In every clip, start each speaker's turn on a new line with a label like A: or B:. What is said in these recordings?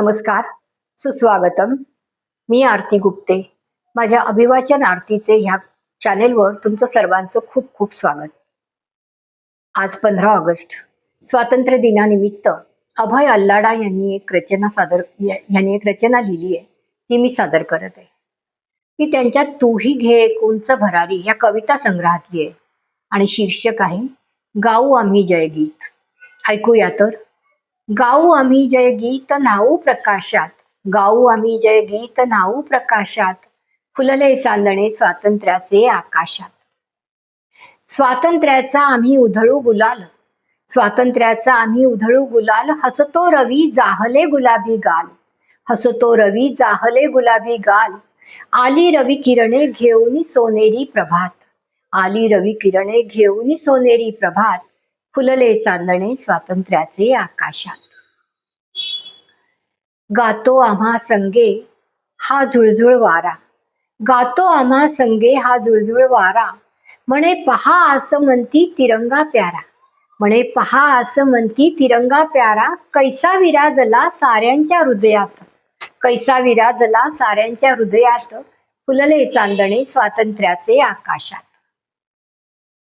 A: नमस्कार सुस्वागतम. मी आरती गुप्ते. माझ्या अभिवाचन आरतीचे ह्या चॅनेलवर तुमचं सर्वांचं खूप खूप स्वागत. आज पंधरा ऑगस्ट. स्वातंत्र्य दिनानिमित्त अभय अल्लाडा यांनी एक रचना सादर यांनी एक रचना लिहिली आहे. ती मी सादर करत आहे. ती त्यांच्या तूही घे एक उंच भरारी या कविता संग्रहातली आहे. आणि शीर्षक आहे गाऊ आम्ही जयगीत. ऐकूया तर. गाऊ आम्ही जय गीत नाऊ प्रकाशात. गाऊ आम्ही जय गीत नाऊ प्रकाशात. फुलले चांदणे स्वातंत्र्याचे आकाशात. स्वातंत्र्याचा आम्ही उधळू गुलाल. स्वातंत्र्याचा आम्ही उधळू गुलाल. हसतो रवी जाहले गुलाबी गाल. हसतो रवी जाहले गुलाबी गाल. आली रवी किरणे घेऊन सोनेरी प्रभात. आली रवी किरणे घेऊन सोनेरी प्रभात. फुलले चांदणे स्वातंत्र्याचे आकाशात. गातो आम्हा संगे हा झुळझुळ वारा. गातो आम्हा संगे हा झुळझुळ वारा. म्हणे पहा असं म्हणती तिरंगा प्यारा. म्हणे पहा असं म्हणती तिरंगा प्यारा. कैसा विराजला साऱ्यांच्या हृदयात. कैसा विराजला साऱ्यांच्या हृदयात. फुलले चांदणे स्वातंत्र्याचे आकाशात.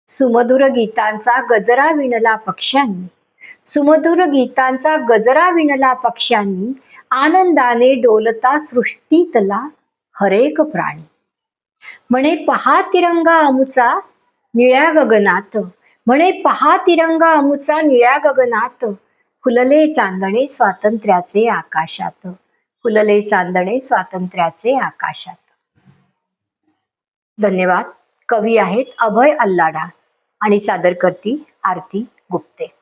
A: सुमधुर गीतांचा गजरा विणला पक्ष्यांनी. सुमधुर गीतांचा गजरा विणला पक्ष्यांनी आनंदाने डोलता सृष्टीतला हरेक प्राणी. म्हणे पहा तिरंगा अमुचा निळ्या गगनात म्हणे पहा तिरंगा अमुचा निळ्या गगनात फुलले चांदणे स्वातंत्र्याचे आकाशात फुलले चांदणे स्वातंत्र्याचे आकाशात. धन्यवाद. कवी आहेत अभय अल्लाडा. आणि सादर करती आरती गुप्ते.